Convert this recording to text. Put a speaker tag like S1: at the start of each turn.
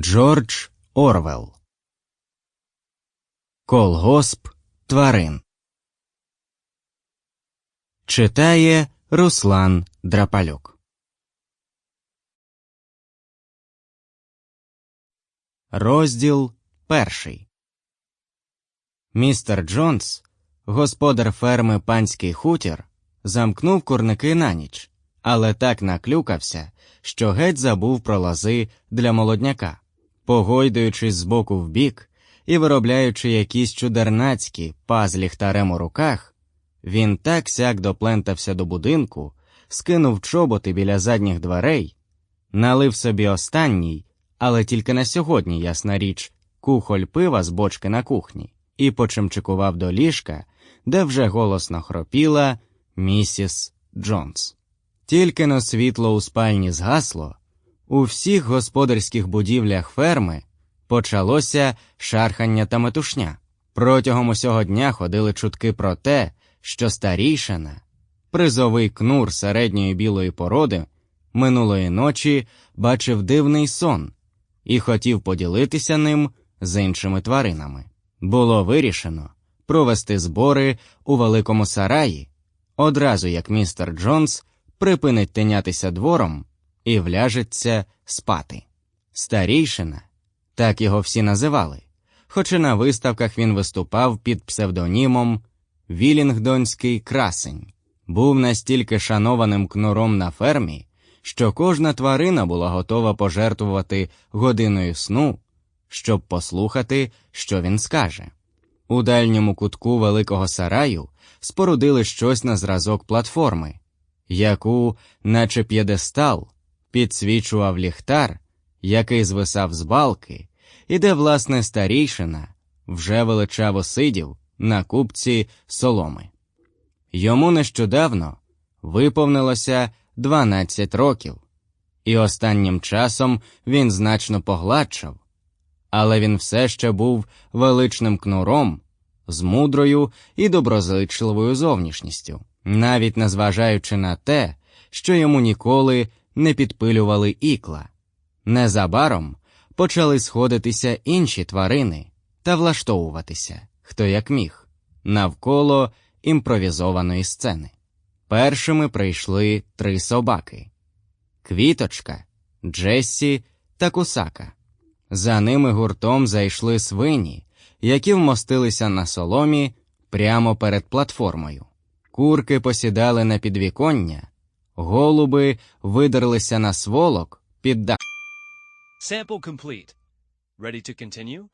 S1: Джордж Орвел. Колгосп тварин. Читає Руслан Драпалюк. Розділ перший. Містер Джонс, господар ферми панський хутір, замкнув курники на ніч, але так наклюкався, що геть забув про лази для молодняка. Погойдуючись з боку в бік і виробляючи якісь чудернацькі паз ліхтарем у руках, він так сяк доплентався до будинку, скинув чоботи біля задніх дверей, налив собі останній, але тільки на сьогодні, ясна річ, кухоль пива з бочки на кухні, і почимчикував до ліжка, де вже голосно хропіла місіс Джонс. Тільки но світло у спальні згасло, у всіх господарських будівлях ферми почалося шархання та метушня. Протягом усього дня ходили чутки про те, що старійшина, призовий кнур середньої білої породи, минулої ночі бачив дивний сон і хотів поділитися ним з іншими тваринами. Було вирішено провести збори у великому сараї, одразу як містер Джонс припинить тинятися двором і вляжеться спати. Старійшина, так його всі називали, хоча на виставках він виступав під псевдонімом Вілінгдонський красень, був настільки шанованим кнуром на фермі, що кожна тварина була готова пожертвувати годиною сну, щоб послухати, що він скаже. У дальньому кутку великого сараю спорудили щось на зразок платформи, яку, наче п'єдестал, підсвічував ліхтар, який звисав з балки, і де, власне, старійшина вже величаво сидів на купці соломи. Йому нещодавно виповнилося 12 років, і останнім часом він значно погладшав, але він все ще був величним кнуром з мудрою і доброзичливою зовнішністю, навіть незважаючи на те, що йому ніколи не підпилювали ікла. Незабаром почали сходитися інші тварини та влаштовуватися, хто як міг, навколо імпровізованої сцени. Першими прийшли три собаки Квіточка, Джессі та Кусака. За ними гуртом зайшли свині, які вмостилися на соломі прямо перед платформою. Курки посідали на підвіконня, голуби видерлися на сволок під дах.
S2: Sample complete. Ready to continue?